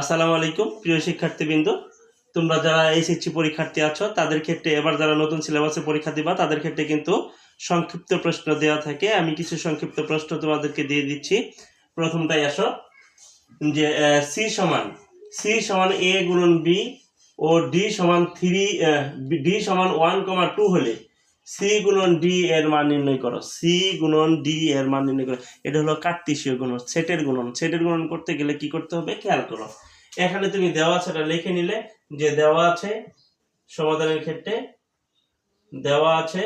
আসসালামু আলাইকুম, প্রিয় শিক্ষার্থীবৃন্দ। তোমরা যারা এইচএসসি পরীক্ষার্থী আছো, তাদের ক্ষেত্রে এবার যারা নতুন সিলেবাসে পরীক্ষা দিবা, তাদের ক্ষেত্রে কিন্তু সংক্ষিপ্ত প্রশ্ন দেওয়া থাকে। আমি কিছু সংক্ষিপ্ত প্রশ্ন তোমাদেরকে দিয়ে দিচ্ছি। প্রথমটাই আসো, যে সি সমান সি সমান এ গুণন বি ও ডি সমান থ্রি ডি সমান ওয়ান কমা টু হলে সি গুণন ডি এর মান নির্ণয় করো। সি গুণন ডি এর মান নির্ণয় করো। এটা হলো কার্তিসীয় গুণন, সেটের গুণন। সেটের গুণন করতে গেলে কি করতে হবে? খেয়াল করো। এখানে তুমি দেওয়া আছে, এটা লিখে নিলে যে দেওয়া আছে সমাধানের ক্ষেত্রে, দেওয়া আছে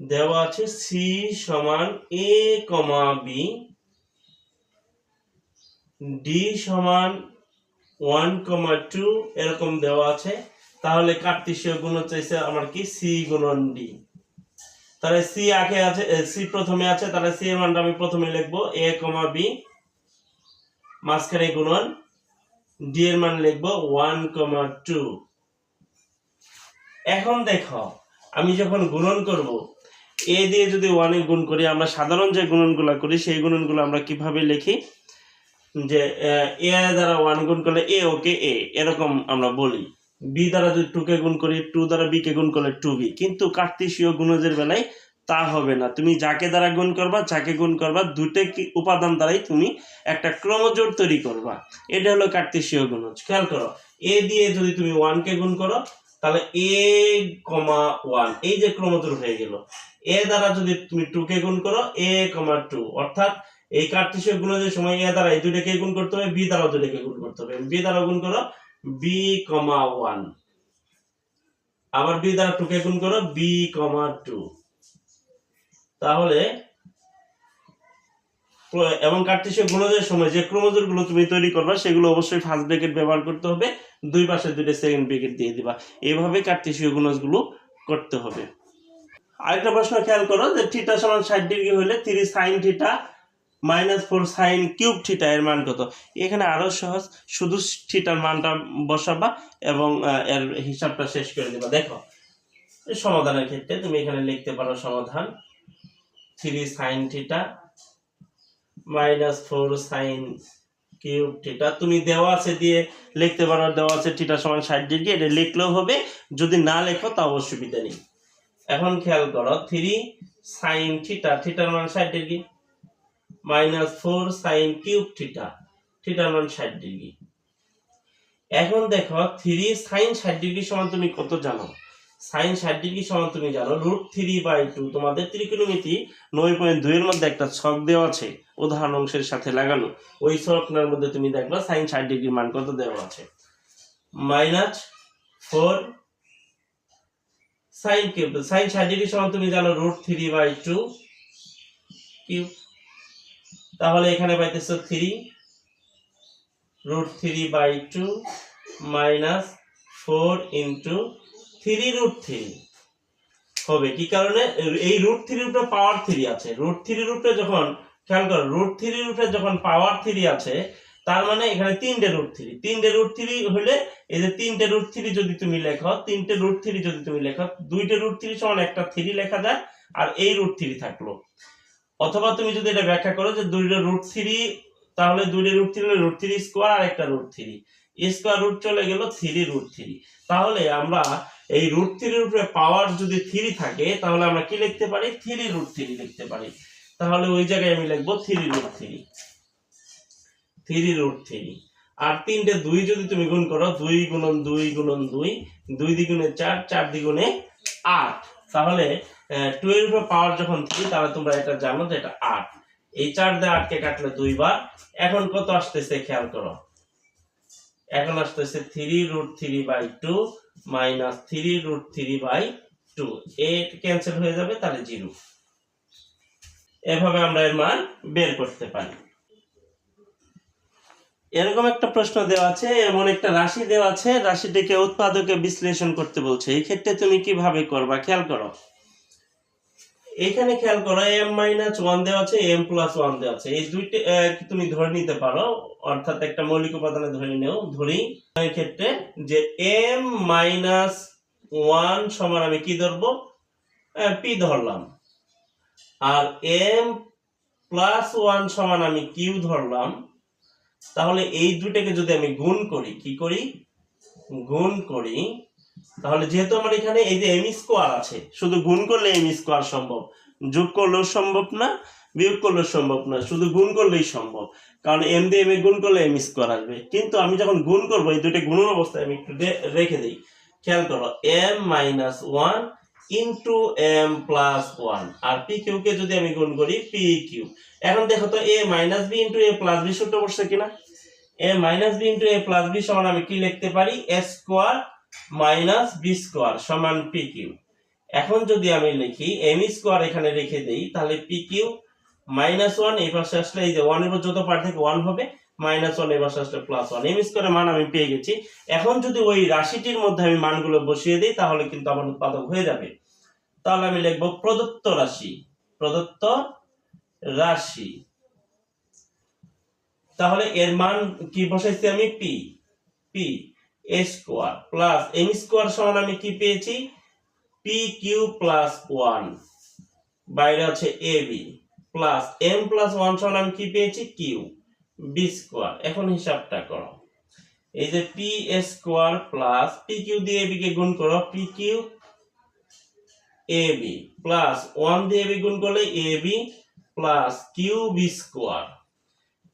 দেওয়া আছে সি সমান এ কমা বি ডি সমান ওয়ান কমা টু এরকম দেওয়া আছে। তাহলে কার্তিসীয় গুণ চাইছে আমার কি? সি গুণন ডি। তাহলে সি আগে আছে সি প্রথমে আছে, তাহলে সি এর মানটা আমি প্রথমে লিখব। এ কমা বি মাঝখানে গুণন ডি এর মান লিখব ওয়ান কমা টু। এখন দেখো, আমি যখন গুণন করব, এ দিয়ে যদি ওয়ানে গুণ করি, আমরা সাধারণ যে গুণনগুলো করি, সেই গুণনগুলো আমরা কীভাবে লিখি? যে এ দ্বারা ওয়ান গুণ করলে এ ওকে এ, এরকম আমরা বলি। বি দ্বারা যদি টু কে গুণ করি টু দ্বারা বি কে গুণ করলে টু বি কিন্তু কার্তিসীয় গুণজের বেলায় তা হবে না। তুমি যাকে দ্বারা গুণ করবা, যাকে গুণ করবা দুটো উপাদান দ্বারাই তুমি একটা ক্রমজোড় তৈরি করবা। এটা হলো কার্তিসীয় গুণজ। খেয়াল করো এ দিয়ে যদি তুমি ওয়ান কে গুণ করো, তাহলে এ কমা ওয়ান এই যে ক্রমজোড় হয়ে গেল। এ দ্বারা যদি তুমি টু কে গুণ করো এ কমা টু অর্থাৎ এই কার্তিসীয় গুণজের সময় এ দ্বারা এই দুটাকে গুণ করতে হবে বি দ্বারাও দুটাকে গুণ করতে হবে। বি দ্বারা গুণ করো বি কমা ওয়ান আবার বি দ্বারা টু কে গুণ করো বি কমা টু তাহলে, এবং কার্তিসীয় গুণজের সময়, যে ক্রোমোজোরগুলো তুমি তৈরি করবে, সেগুলো অবশ্যই ফার্স্ট ব্রেকেট ব্যবহার করতে হবে, দুই পাশে দুইটা সেকেন্ড ব্রেকেট দিয়ে দিবা। এইভাবে কার্তিসীয় গুণজগুলো করতে হবে। আরেকটা প্রশ্ন খেয়াল করো যে থিটা সমান ষাট ডিগ্রি হলে three sine theta minus four sine cube theta এর মান কত? এখানে আরও সহজ, শুধু থিটার মানটা বসাবা এবং এর হিসাবটা শেষ করে দিবা। দেখো, সমাধানের ক্ষেত্রে তুমি এখানে লিখতে পারো সমাধান three sine theta minus four sine cube theta. তুমি দেওয়া আছে দিয়ে লিখতে পারো দেওয়া আছে থিটা সমান ষাট ডিগ্রি, এটা লিখলেও হবে। যদি না লেখো তা অসুবিধা নেই। এখন খেয়াল করো, থ্রি সাইন থিটা, থিটার মান ষাট degree. Minus four sine cube theta থিটার মান ষাট ডিগ্রি এখন দেখো থ্রি সাইন ষাট ডিগ্রি সমান তুমি কত জানো? সাইন ষাট ডিগ্রি সমান তুমি জানো রুট থ্রি বাই টু তোমাদের ত্রিকোণমিতি নয় পয়েন্ট দুইয়ের মধ্যে একটা ছক দেওয়া আছে, উদাহরণ অংশের সাথে লাগানো। ওই ছকটার মধ্যে তুমি দেখবা সাইন ষাট ডিগ্রি মান কত দেওয়া আছে? Minus four sine cube sine ষাট ডিগ্রি সমান তুমি জানো root three by two cube তাহলে এখানে পাইতেছো three root three by two minus four into three root three হবে, কি কারণে? এই রুট থ্রি উপরে পাওয়ার থ্রি আছে। রুট থ্রি উপরে যখন, খেয়াল করো রুট থ্রি উপরে যখন পাওয়ার থ্রি আছে, তার মানে এখানে তিনটে রুট থ্রি তিনটে রুট থ্রি হলে এই যে তিনটে রুট থ্রি যদি তুমি লেখো, তিনটে রুট থ্রি যদি তুমি লেখো, দুইটে রুট থ্রি সমান একটা থ্রি লেখা যায়, আর এই রুট থ্রি থাকল। অথবা তুমি যদি এটা ব্যাখ্যা করো যে দুইটা রুট থ্রি তাহলে দুইটা root three root three square আর একটা রুট থ্রি স্কোয়ার রুট চলে গেল থ্রি রুট থ্রি তাহলে আমরা এই রুট থ্রির উপরে পাওয়ার যদি থ্রি থাকে, তাহলে আমরা কি লিখতে পারি? থ্রি রুট থ্রি লিখতে পারি। তাহলে ওই জায়গায় আমি লিখব three root three three root three আর তিনটে দুই যদি তুমি গুণ করো, দুই গুণন দুই গুণন দুই দুই দ্বিগুণে চার চার দ্বিগুণে আট। তাহলে টুয়েলভ পাওয়ার যখন থ্রি তাহলে তোমরা এটা জানো যে এটা আট। এই চার দিয়ে আটকে কাটলে দুইবার। এখন কত আসতেছে খেয়াল করো। এখন আসতেছে three root three by two minus three root three by two A cancel হয়ে যাবে, তাহলে জিরো এভাবে আমরা এর মান বের করতে পারি। এরকম একটা প্রশ্ন দেওয়া আছে, এমন একটা রাশি দেওয়া আছে, রাশিটিকে উৎপাদকে বিশ্লেষণ করতে বলছে। এই ক্ষেত্রে তুমি কীভাবে করবা? খেয়াল করো। এখানে খেয়াল করো এম মাইনাস ওয়ান দেওয়া আছে এম প্লাস ওয়ান দেওয়া আছে। এই দুইটি তুমি ধরে নিতে পারো, অর্থাৎ একটা মৌলিক উপাদানে ধরে নেও, ধরি ক্ষেত্রে যে এম মাইনাস ওয়ান সমান আমি কি ধরবো? পি ধরলাম। আর এম প্লাস ওয়ান সমান আমি কিউ ধরলাম। তাহলে এই দুটাকে যদি আমি গুণ করি, কি করি? গুণ করি তাহলে যেহেতু আমার এখানে এই যে এম স্কোয়ার আছে, শুধু গুণ করলে এম স্কোয়ার সম্ভব। যোগ করলেও সম্ভব না, বিয়োগ করলেও সম্ভব না, শুধু গুণ করলেই সম্ভব। কারণ এম দিয়ে এম এ গুণ করলে এম স্কোয়ার আসবে। কিন্তু আমি যখন গুণ করব, এই দুটো গুণন অবস্থায় আমি একটু রেখে দিই। খেয়াল করো M minus one into M plus one আর পি কিউ কে যদি আমি গুণ করি পি কিউ এখন দেখো তো A minus B into A plus B সূত্র বসছে কিনা? A minus B into A plus B সমান আমি কি লিখতে পারি? A square minus B square সমান পি কিউ এখন যদি আমি লিখি, এম স্কোয়ার এখানে রেখে দেই, তাহলে পি কিউ মাইনাস ওয়ান, এই পাশে আসলে এই যে ওয়ানের উপর যত পার থেকে ওয়ান হবে, মাইনাস ওয়ান, এই পাশে আসলে প্লাস ওয়ান। এম স্কোয়ারের মান আমি পেয়ে গেছি। এখন যদি ওই রাশিটির মধ্যে আমি মানগুলো বসিয়ে দিই, তাহলে কিন্তু আমার উৎপাদক হয়ে যাবে। তাহলে আমি লিখব প্রদত্ত রাশি প্রদত্ত রাশি। তাহলে এর মান কি বসাইছি আমি? P P. A square plus M square সমান আমি কি পেয়েছি? পি কিউ প্লাস ওয়ান বাইরে আছে A B plus M plus one সমান আমি কি পেয়েছি? কিউ বি স্কোয়ার এখন হিসাবটা করো। এই যে P square plus P Q দিয়ে এবি কে গুণ করো। P Q A B plus one দিয়ে এবি গুণ করলে A B plus Q B square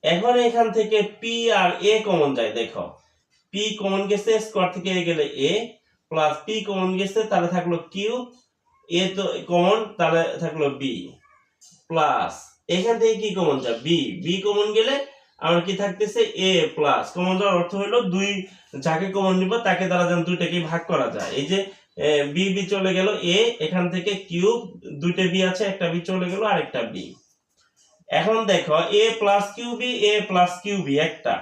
এখন এখান থেকে পি আর এ কমন যায়, দেখো। পি কমন গেছে স্কোয়ার থেকে এ গেলে এ প্লাস পি কমন গেছে তাহলে থাকল কিউ এ তো কমন তাহলে থাকল বি প্লাস এখান থেকে কি কমন যায় বি বি কমন গেলে আমার কি থাকতেছে? এ প্লাস কমন যাওয়ার অর্থ হলো দুই যাকে কমন নিব তাকে দ্বারা যেন দুইটাকে ভাগ করা যায়। এই যে বি বি চলে গেল এ এখান থেকে কিউব দুইটা বি আছে, একটা বি চলে গেল, আরেকটা বি এখন দেখো A plus Q B A plus Q B একটা।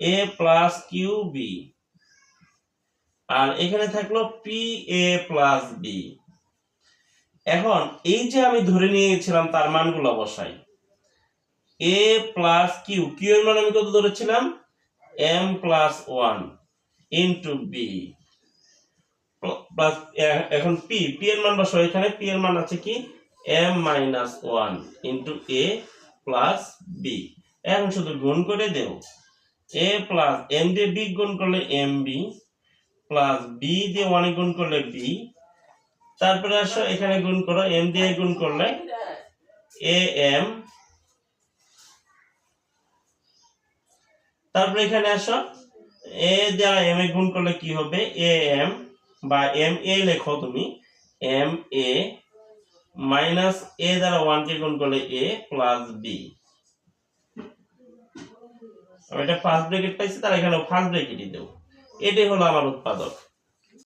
এ প্লাস কিউ বি আর এখানে থাকল পি এ প্লাস বি এখন এই যে আমি ধরে নিয়েছিলাম তার মানগুলো বসাই। এ প্লাস কিউ কিউ এর মান আমি কত ধরেছিলাম? M plus one into B plus এখন পি পি এর মান বসাও এখানে। পি এর মান আছে কি? M minus one into A plus B এখন শুধু গুণ করে দেও এ প্লাস এম দিয়ে বি গুণ করলে এম বি প্লাস বি দিয়ে ওয়ানে গুণ করলে বি তারপরে আসো, এখানে গুণ করো এম দিয়ে গুণ করলে এ এম তারপরে এখানে আসো এ দ্বারা এম এ গুণ করলে কি হবে? এ এম বা এম এ লেখো তুমি। এম এ মাইনাস এ দ্বারা ওয়ান কে গুণ করলে এ প্লাস বি এটা ফার্স্ট ব্র্যাকেট পাইছি তার এখানে ফার্স্ট ব্র্যাকেটই দেবো। এটাই হলো আমার উৎপাদক।